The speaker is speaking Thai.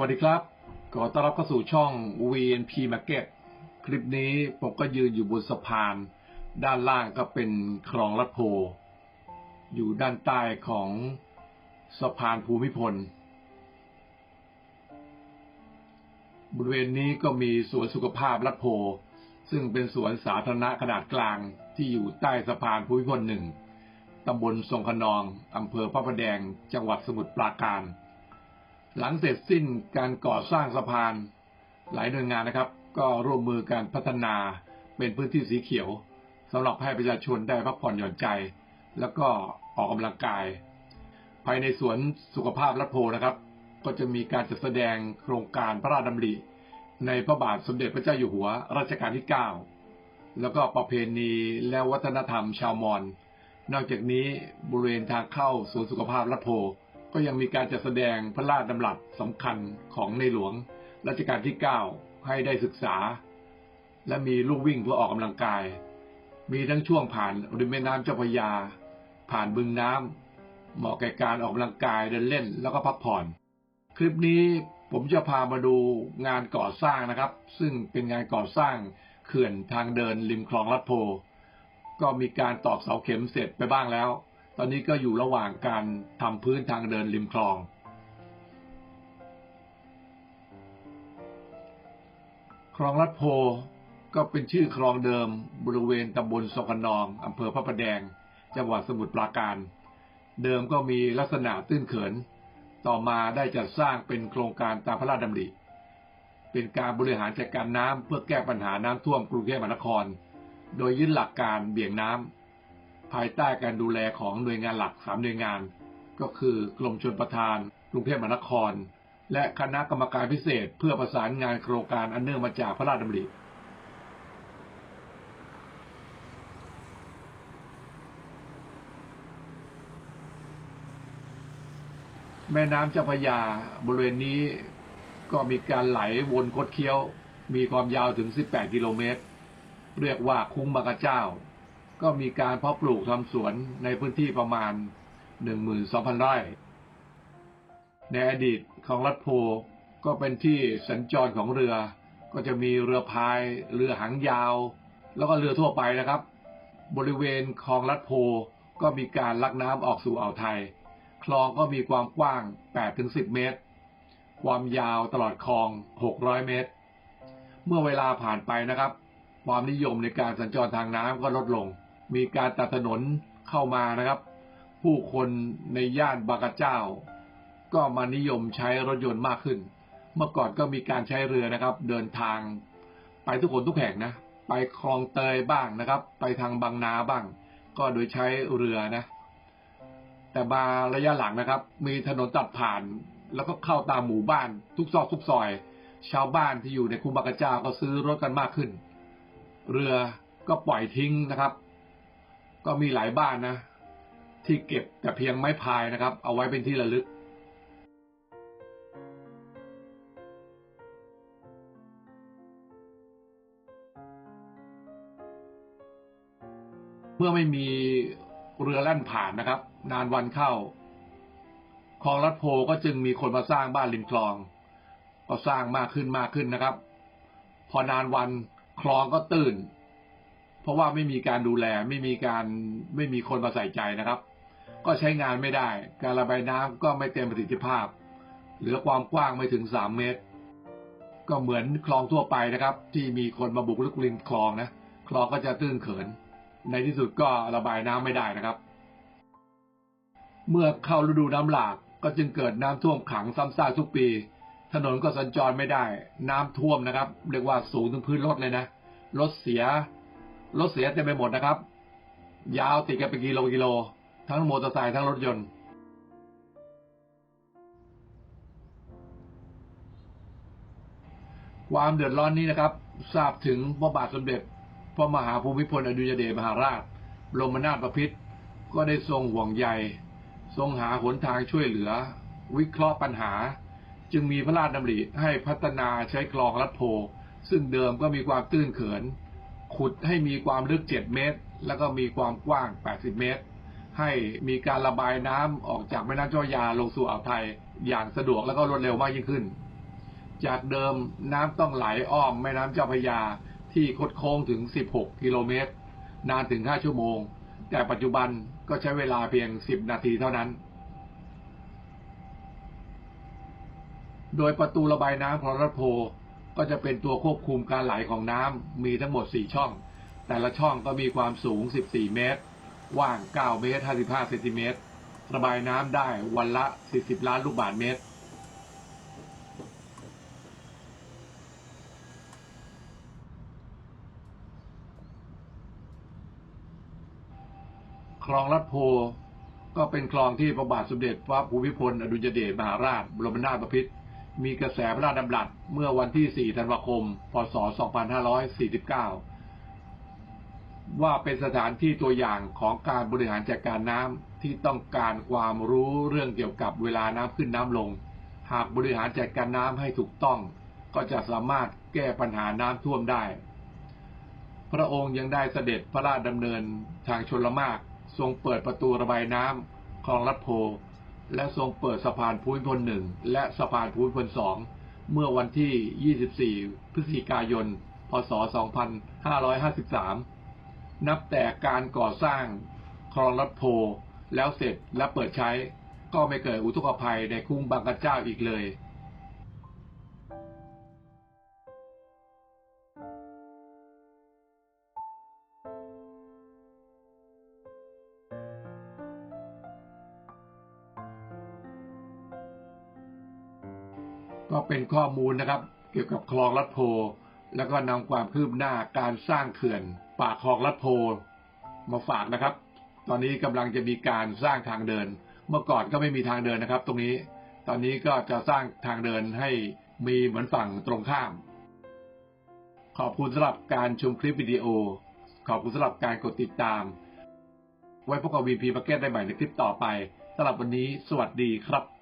วัสดีครับ ขอต้อนรับเข้าสู่ช่อง VNP Market คลิปนี้ผมก็ยืนอยู่บนสะพาน ด้านล่างก็เป็นคลองลัดโพ อยู่ด้านใต้ของสะพานภูมิพล บริเวณนี้ก็มีสวนสุขภาพลัดโพ ซึ่งเป็นสวนสาธารณะขนาดกลางที่อยู่ใต้สะพานภูมิพลหนึ่งตำบลทรงขนองอำเภอพระประแดง จังหวัดสมุทรปราการ หลังเสร็จสิ้นการก่อสร้างสะพาน หลายหน่วยงานนะครับ ก็ร่วมมือการพัฒนาเป็นพื้นที่สีเขียวสำหรับให้ประชาชนได้พักผ่อนหย่อนใจ แล้วก็ออกกำลังกาย ภายในสวนสุขภาพรัฐโพนะครับ ก็จะมีการจัดแสดงโครงการพระราชดำริ ในพระบาทสมเด็จพระเจ้าอยู่หัวรัชกาลที่ 9 แล้วก็ประเพณีและวัฒนธรรมชาวมอญนอกจากนี้บริเวณทางเข้าสวนสุขภาพรัฐโพ ก็ยังมีการจัดแสดงพระราชดำรัสสำคัญของในหลวงรัชกาลที่ 9 ให้ได้ศึกษา และมีลูกวิ่งเพื่อออกกำลังกาย มีทั้งช่วงผ่านริมแม่น้ำเจ้าพระยา ผ่านบึงน้ำเหมาะแก่การออกกำลังกายเดินเล่นแล้วก็พักผ่อน คลิปนี้ผมจะพามาดูงานก่อสร้างนะครับ ซึ่งเป็นงานก่อสร้างเขื่อนทางเดินริมคลองลัดโพ ก็มีการตอกเสาเข็มเสร็จไปบ้างแล้ว ตอนนี้ก็อยู่ระหว่างการทำพื้นทางเดินริมคลอง คลองลัดโพก็เป็นชื่อคลองเดิมบริเวณตำบลสกนองอำเภอพระประแดง จังหวัดสมุทรปราการ เดิมก็มีลักษณะตื้นเขิน ต่อมาได้จัดสร้างเป็นโครงการตามพระราชดำริ เป็นการบริหารจัดการน้ำเพื่อแก้ปัญหาน้ำท่วมกรุงเทพมหานคร โดยยึดหลักการเบี่ยงน้ำ ภายใต้การดูแลของหน่วยงานหลักสามหน่วยงาน ก็คือกรมชลประทานกรุงเทพมหานคร และคณะกรรมการพิเศษ เพื่อประสานงานโครงการอันเนื่องมาจากพระราชดำริแม่น้ำเจ้าพระยาบริเวณนี้ก็มีการไหลวนคดเคี้ยว มีความยาวถึง 18 กิโลเมตร เรียกว่าคุ้งบางกระเจ้า ก็มีการเพาะปลูกทำสวนในพื้นที่ประมาณ 12,000 ไร่ ในอดีตของรัฐโพก็เป็นที่สัญจรของเรือ ก็จะมีเรือพาย เรือหางยาว แล้วก็เรือทั่วไปนะครับ บริเวณคลองลัดโพก็มีการลักน้ำออกสู่อ่าวไทย คลองก็มีความกว้าง 8-10 เมตร ความยาวตลอดคลอง 600 เมตร เมื่อเวลาผ่านไปนะครับ ความนิยมในการสัญจรทางน้ำก็ลดลง มีการตัดถนนเข้ามานะครับ ผู้คนในย่านบางกระเจ้า ก็มานิยมใช้รถยนต์มากขึ้น เมื่อก่อนก็มีการใช้เรือนะครับ เดินทาง ไปทุกคนทุกแห่งนะ ไปคลองเตยบ้างนะครับ ไปทางบางนาบ้าง ก็โดยใช้เรือนะ แต่มาระยะหลังนะครับ มีถนนตัดผ่านแล้วก็เข้าตามหมู่บ้านทุกซอกทุกซอย ชาวบ้านที่อยู่ในคุมบากระเจ้าก็ซื้อรถกันมากขึ้น เรือก็ปล่อยทิ้งนะครับ ก็มีหลายบ้านนะ ที่เก็บแต่เพียงไม้พายนะครับ เอาไว้เป็นที่ระลึก เมื่อไม่มีเรือแล่นผ่านนะครับ นานวันเข้าคลองลัดโพก็จึงมีคนมาสร้างบ้านริมคลอง ก็สร้างมากขึ้นมากขึ้นนะครับ พอนานวันคลองก็ตื่น เพราะว่าไม่มีการดูแลไม่มีการไม่มีคนมาใส่ใจนะครับ ก็ใช้งานไม่ได้ การระบายน้ำก็ไม่เต็มประสิทธิภาพ เหลือความกว้างไม่ถึงสามเมตร ก็เหมือนคลองทั่วไปนะครับ ที่มีคนมาบุกรุกริมคลองนะคลองก็จะตื้นเขิน ในที่สุดก็ระบายน้ำไม่ได้นะครับ เมื่อเข้าฤดูน้ำหลากก็จึงเกิดน้ำท่วมขังซ้ำซากทุกปี ถนนก็สัญจรไม่ได้ น้ำท่วมนะครับ เรียกว่าสูงถึงพื้นรถเลยนะรถเสีย รถเสียเต็มไปหมดนะครับ ยาวติดกันเป็นกิโลกิโล ทั้งมอเตอร์ไซค์ทั้งรถยนต์ ความเดือดร้อนนี้นะครับ ทราบถึงพระบาทสมเด็จ พระมหาภูมิพลอดุลยเดชมหาราชบรมนาถบพิตรก็ได้ทรงห่วงใย ทรงหาหนทางช่วยเหลือ วิเคราะห์ปัญหา จึงมีพระราชดำริให้พัฒนาใช้คลองลัดโพซึ่งเดิมก็มีความตื้นเขิน ขุดให้มีความลึก 7 เมตร แล้วก็มีความกว้าง 80 เมตร ให้มีการระบายน้ำออกจากแม่น้ำเจ้ายาลงสู่อ่าวไทยอย่างสะดวกแล้วก็รวดเร็วมากยิ่งขึ้น จากเดิมน้ำต้องไหลอ้อมแม่น้ำเจ้าพยาที่คดโค้งถึง 16 กิโลเมตร นานถึง 5 ชั่วโมง แต่ปัจจุบันก็ใช้เวลาเพียง 10 นาทีเท่านั้นโดยประตูระบายน้ำคลองรัฐโพ ก็จะเป็นตัวควบคุมการไหลของน้ำมีทั้งหมด 4 ช่อง แต่ละช่องก็มีความสูง 14 เมตรว่าง 9 เมตร 55 เซนติเมตรระบายน้ำได้วันละ 40 ล้านลูกบาศก์เมตร คลองลัดโพก็เป็นคลองที่พระบาทสมเด็จพระภูมิพลอดุลยเดชมหาราชบรมนาถบพิตร มีกระแสพระราชดำรัสเมื่อวันที่ 4 ธันวาคม พศ 2549 ว่าเป็นสถานที่ตัวอย่างของการบริหารจัดการน้ำที่ต้องการความรู้เรื่องเกี่ยวกับเวลาน้ำขึ้นน้ำลง หากบริหารจัดการน้ำให้ถูกต้อง ก็จะสามารถแก้ปัญหาน้ำท่วมได้ พระองค์ยังได้เสด็จพระราชดำเนินทางชลมาก ทรงเปิดประตูระบายน้ำคลองลัดโพ และทรงเปิดสะพานภูมิพลหนึ่งและสะพานภูมิพลสองเมื่อวันที่ 24 พฤศจิกายน พศ 2553 นับแต่การก่อสร้างคลองรัดโพแล้วเสร็จและเปิดใช้ ก็ไม่เกิดอุทกภัยในคุ้งบางกระเจ้าอีกเลย ก็เป็นข้อมูลนะครับ เกี่ยวกับคลองลัดโพ แล้วก็นำความคืบหน้าการสร้างเขื่อนปากคลองลัดโพมาฝากนะครับ ตอนนี้กำลังจะมีการสร้างทางเดิน เมื่อก่อนก็ไม่มีทางเดินนะครับ ตรงนี้ ตอนนี้ก็จะสร้างทางเดินให้มีเหมือนฝั่งตรงข้าม ขอบคุณสำหรับการชมคลิปวิดีโอ ขอบคุณสำหรับการกดติดตาม ไว้พบกับวีพีมาร์เก็ตได้ใหม่ในคลิปต่อไปสำหรับวันนี้ สวัสดีครับ